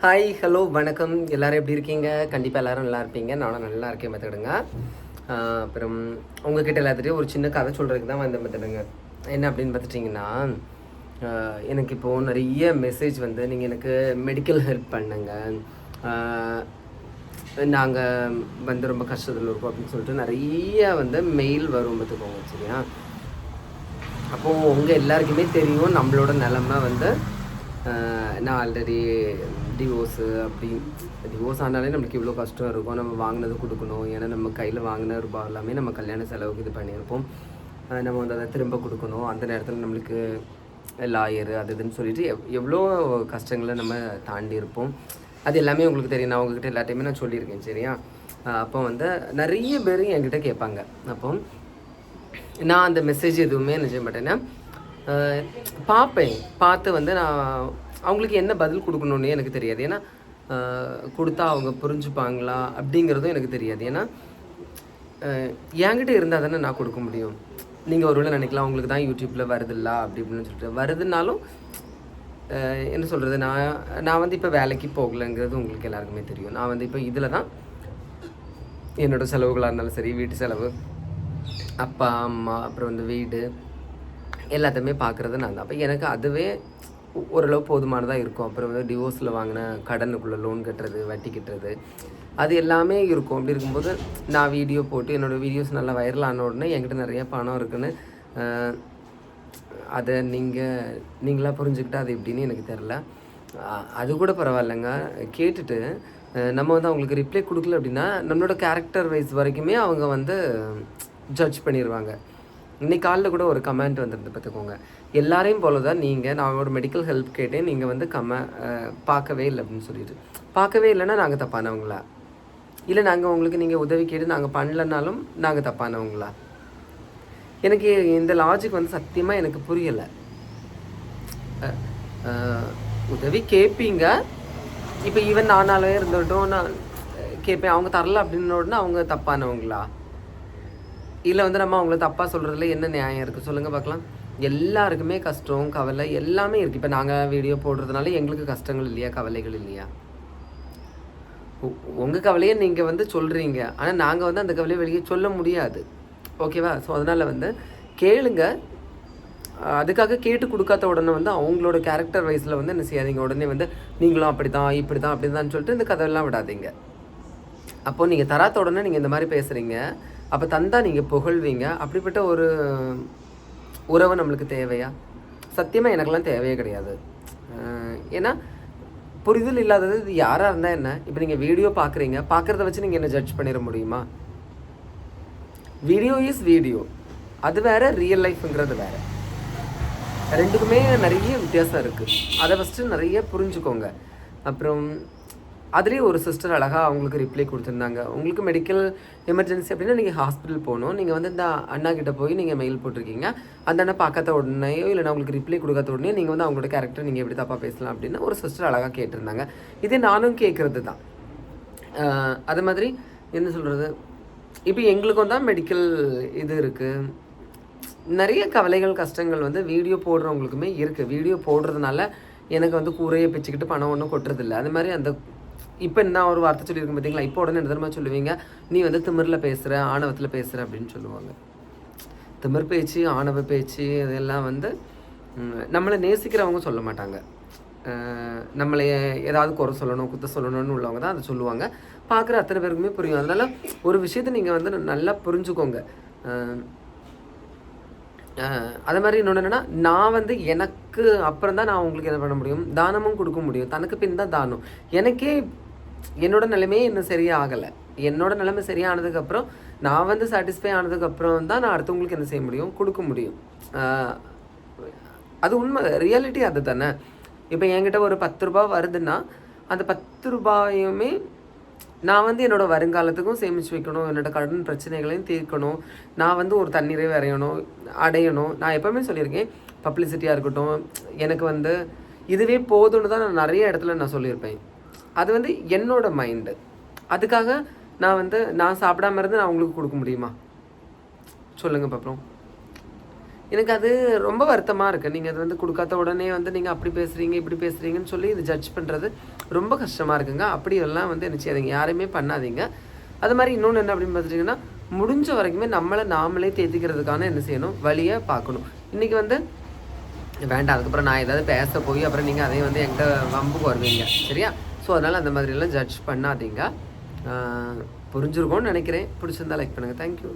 Hi hello வணக்கம். எல்லாரும் எப்படி இருக்கீங்க? கண்டிப்பாக எல்லாரும் நல்லா இருப்பீங்க. நானும் நல்லா இருக்கேன் பார்த்துக்கிடுங்க. அப்புறம் உங்ககிட்ட எல்லாத்துட்டையும் ஒரு சின்ன கதை சொல்கிறதுக்கு தான் வந்தேன் பார்த்துடுங்க என்ன அப்படின்னு பார்த்துட்டிங்கன்னா எனக்கு இப்போது நிறைய மெசேஜ் வந்து நீங்கள் எனக்கு மெடிக்கல் ஹெல்ப் பண்ணுங்க. நாங்கள் வந்து ரொம்ப கஷ்டத்தில் இருக்கோம் அப்படின்னு சொல்லிட்டு நிறைய வந்து மெயில் வரும் பார்த்துக்கோங்க சரியா? அப்போது உங்கள் எல்லாருக்குமே தெரியும் நம்மளோட நிலமை வந்து நான் ஆல்ரெடி டிவோர்ஸு அப்படி டிவோர்ஸ் ஆனாலே நம்மளுக்கு இவ்வளோ கஷ்டம் இருக்கும். நம்ம வாங்கினது கொடுக்கணும். ஏன்னா நம்ம கையில் வாங்கின ரூபாய் எல்லாமே நம்ம கல்யாண செலவுக்கு இது பண்ணியிருப்போம். நம்ம வந்து அதை திரும்ப கொடுக்கணும். அந்த நேரத்தில் நம்மளுக்கு லாயரு அது இதுன்னு சொல்லிட்டு எவ் எவ்வளோ கஷ்டங்களை நம்ம தாண்டி இருப்போம். அது எல்லாமே உங்களுக்கு தெரியும். நான் உங்ககிட்ட எல்லாத்தையுமே நான் சொல்லியிருக்கேன் சரியா? அப்போ வந்து நிறைய பேர் என்கிட்ட கேட்பாங்க. அப்போ நான் அந்த மெசேஜ் எதுவுமே என்ன செய்ய மாட்டேன்னா பார்ப்பேன். பார்த்து வந்து நான் அவங்களுக்கு என்ன பதில் கொடுக்கணுன்னே எனக்கு தெரியாது. ஏன்னா கொடுத்தா அவங்க புரிஞ்சுப்பாங்களா அப்படிங்கிறதும் எனக்கு தெரியாது. ஏன்னா என்கிட்ட இருந்தால் தானே நான் கொடுக்க முடியும். நீங்கள் ஒரு வேளை நினைக்கலாம் உங்களுக்கு தான் யூடியூப்பில் வருதில்ல? அப்படி இப்படின்னு சொல்லிட்டு வருதுனாலும் என்ன சொல்கிறது நான் நான் வந்து இப்போ வேலைக்கு போகலைங்கிறது உங்களுக்கு எல்லாருக்குமே தெரியும். நான் வந்து இப்போ இதில் தான் என்னோட செலவுகளாக இருந்தாலும் சரி வீட்டு செலவு அப்பா அம்மா அப்புறம் வந்து வீடு எல்லாத்தையுமே பார்க்குறது நான் தான். அப்போ எனக்கு அதுவே ஓரளவு போதுமானதாக இருக்கும். அப்புறம் வந்து டிவோர்ஸில் வாங்கின கடனுக்குள்ளே லோன் கட்டுறது வட்டி கட்டுறது அது எல்லாமே இருக்கும். அப்படி இருக்கும்போது நான் வீடியோ போட்டு என்னோடய வீடியோஸ் நல்லா வைரல் ஆன உடனே என்கிட்ட நிறைய பணம் இருக்குன்னு அதை நீங்கள் நீங்களாக புரிஞ்சுக்கிட்டா அது எப்படின்னு எனக்கு தெரில அது கூட பரவாயில்லைங்க. கேட்டுட்டு நம்ம வந்து அவங்களுக்கு ரிப்ளை கொடுக்கல அப்படின்னா நம்மளோட கேரக்டர் வைஸ் வரைக்குமே அவங்க வந்து ஜட்ஜ் பண்ணிடுவாங்க இன்னைக்கு காலில் கூட ஒரு கமெண்ட் வந்துருந்து பார்த்துக்கோங்க. எல்லாரையும் போல தான் நீங்கள் நான் ஒரு மெடிக்கல் ஹெல்ப் கேட்டேன் நீங்கள் வந்து கம பார்க்கவே இல்லை அப்படின்னு சொல்லிட்டு. பார்க்கவே இல்லைன்னா நாங்கள் தப்பானவங்களா? இல்லை நாங்கள் உங்களுக்கு நீங்கள் உதவி கேட்டு நாங்கள் பண்ணலனாலும் நாங்கள் தப்பானவங்களா? எனக்கு இந்த லாஜிக் வந்து சத்தியமாக எனக்கு புரியலை. உதவி கேட்பீங்க இப்போ ஈவன் நானாலே இருந்துட்டும் நான் கேட்பேன் அவங்க தரல அப்படின்னோடனே அவங்க தப்பானவங்களா? இல்லை வந்து நம்ம அவங்கள தப்பாக சொல்கிறதுல என்ன நியாயம் இருக்குது சொல்லுங்கள் பார்க்கலாம். எல்லாருக்குமே கஷ்டம் கவலை எல்லாமே இருக்குது இப்போ நாங்கள் வீடியோ போடுறதுனால எங்களுக்கு கஷ்டங்கள் இல்லையா? கவலைகள் இல்லையா? உங்கள் கவலையை நீங்கள் வந்து சொல்கிறீங்க ஆனால் நாங்கள் வந்து அந்த கவலையை வெளியே சொல்ல முடியாது. ஓகேவா? ஸோ அதனால் வந்து கேளுங்க. அதுக்காக கேட்டு கொடுக்காத உடனே வந்து அவங்களோட கேரக்டர் வைஸில் வந்து என்ன செய்யாதீங்க. உடனே வந்து நீங்களும் அப்படி தான் இப்படி தான் அப்படி தான் சொல்லிட்டு இந்த கதையெல்லாம் விடாதீங்க. அப்போது நீங்கள் தராத்த உடனே நீங்கள் இந்த மாதிரி பேசுகிறீங்க அப்போ தந்தா நீங்கள் புகழ்வீங்க. அப்படிப்பட்ட ஒரு உறவு நம்மளுக்கு தேவையா? சத்தியமாக எனக்கெல்லாம் தேவையே கிடையாது. ஏன்னா புரிதல் இல்லாதது இது யாராக இருந்தால் என்ன? இப்போ நீங்கள் வீடியோ பார்க்குறீங்க பார்க்குறத வச்சு நீங்கள் என்ன ஜட்ஜ் பண்ணிட முடியுமா? வீடியோ இஸ் வீடியோ அது வேறு ரியல் லைஃப்ங்கிறது வேறு. ரெண்டுக்குமே நிறைய வித்தியாசம் இருக்குது அதை ஃபஸ்ட்டு நிறைய புரிஞ்சுக்கோங்க. அப்புறம் அதுலேயே ஒரு சிஸ்டர் அழகாக அவங்களுக்கு ரிப்ளை கொடுத்துருந்தாங்க. உங்களுக்கு மெடிக்கல் எமர்ஜென்சி அப்படின்னா நீங்கள் ஹாஸ்பிட்டல் போகணும். நீங்கள் வந்து இந்த அண்ணா கிட்டே போய் நீங்கள் மெயில் போட்டிருக்கீங்க. அந்த அண்ணா பார்க்காத உடனேயோ இல்லைனா உங்களுக்கு ரிப்ளை கொடுக்காத உடனே நீங்கள் வந்து அவங்களோட கேரக்டர் நீங்கள் எப்படி தப்பாக பேசலாம் அப்படின்னு ஒரு சிஸ்டர் அழகாக கேட்டிருந்தாங்க. இதே நானும் கேட்குறது தான். அது மாதிரி என்ன சொல்கிறது இப்போ எங்களுக்கும் தான் மெடிக்கல் இது இருக்குது நிறைய கவலைகள் கஷ்டங்கள் வந்து வீடியோ போடுறவங்களுக்குமே இருக்குது வீடியோ போடுறதுனால எனக்கு வந்து கூரையை பிச்சுக்கிட்டு பணம் ஒன்றும் கொட்டுறதில்ல. அது மாதிரி அந்த இப்போ நான் ஒரு வார்த்தை சொல்லியிருக்கேன் பார்த்தீங்களா இப்போ உடனே என்ன தெரியுமா சொல்லுவீங்க? நீ வந்து திமிரில் பேசுகிற ஆணவத்தில் பேசுகிற அப்படின்னு சொல்லுவாங்க. திமிர் பேச்சு ஆணவ பேச்சு இதெல்லாம் வந்து நம்மளை நேசிக்கிறவங்க சொல்ல மாட்டாங்க. நம்மளை ஏதாவது குறை சொல்லணும் குத்த சொல்லணும்னு உள்ளவங்க தான் அதை சொல்லுவாங்க. பார்க்குற அத்தனை பேருக்குமே புரியும். அதனால் ஒரு விஷயத்தை நீங்கள் வந்து நல்லா புரிஞ்சுக்கோங்க. அதே மாதிரி இன்னொன்று என்னென்னா நான் வந்து எனக்கு அப்புறம் தான் நான் உங்களுக்கு என்ன பண்ண முடியும்? தானமும் கொடுக்க முடியும். தனக்கு பின் தான் தானம். எனக்கே என்னோட நிலைமையே இன்னும் சரியாகலை. என்னோட நிலைமை சரியானதுக்கப்புறம் நான் வந்து சாட்டிஸ்ஃபை ஆனதுக்கப்புறம் தான் நான் அடுத்தவங்களுக்கு என்ன செய்ய முடியும்? கொடுக்க முடியும். அது உண்மை. ரியாலிட்டி அது தானே. இப்போ என்கிட்ட ஒரு பத்து ரூபாய் வருதுன்னா அந்த பத்து ரூபாயுமே நான் வந்து என்னோட வருங்காலத்துக்கும் சேமித்து வைக்கணும். என்னோட கடன் பிரச்சனைகளையும் தீர்க்கணும். நான் வந்து ஒரு தண்ணீரை வரையணும் அடையணும். நான் எப்போவுமே சொல்லியிருக்கேன் பப்ளிசிட்டியாக இருக்கட்டும் எனக்கு வந்து இதுவே போதும்னு தான் நான் நிறைய இடத்துல நான் சொல்லியிருப்பேன். அது வந்து என்னோட மைண்டு அதுக்காக நான் வந்து நான் சாப்பிடாம இருந்து நான் உங்களுக்கு கொடுக்க முடியுமா? சொல்லுங்கள் பார்ப்போம் எனக்கு அது ரொம்ப வருத்தமாக இருக்குது நீங்கள் அது வந்து கொடுக்காத உடனே வந்து நீங்கள் அப்படி பேசுகிறீங்க இப்படி பேசுகிறீங்கன்னு சொல்லி இது ஜட்ஜ் பண்ணுறது ரொம்ப கஷ்டமாக இருக்குங்க. அப்படி எல்லாம் வந்து என்ன செய்யாதீங்க. யாரையுமே பண்ணாதீங்க. அது மாதிரி இன்னொன்று என்ன அப்படின்னு பார்த்துட்டிங்கன்னா முடிஞ்ச வரைக்குமே நம்மளை நாமளே தேத்திக்கிறதுக்கான என்ன செய்யணும்? வழியை பார்க்கணும். இன்றைக்கி வந்து வேண்டாம். அதுக்கப்புறம் நான் ஏதாவது பேச போய் அப்புறம் நீங்கள் அதையும் வந்து என்கிட்ட வம்புக்கு வருவீங்க. சரியா? ஸோ அதனால் அந்த மாதிரிலாம் ஜட்ஜ் பண்ணாதீங்க. புரிஞ்சிருக்கோன்னு நினைக்கிறேன். பிடிச்சிருந்தா லைக் பண்ணுங்கள் தேங்க்யூ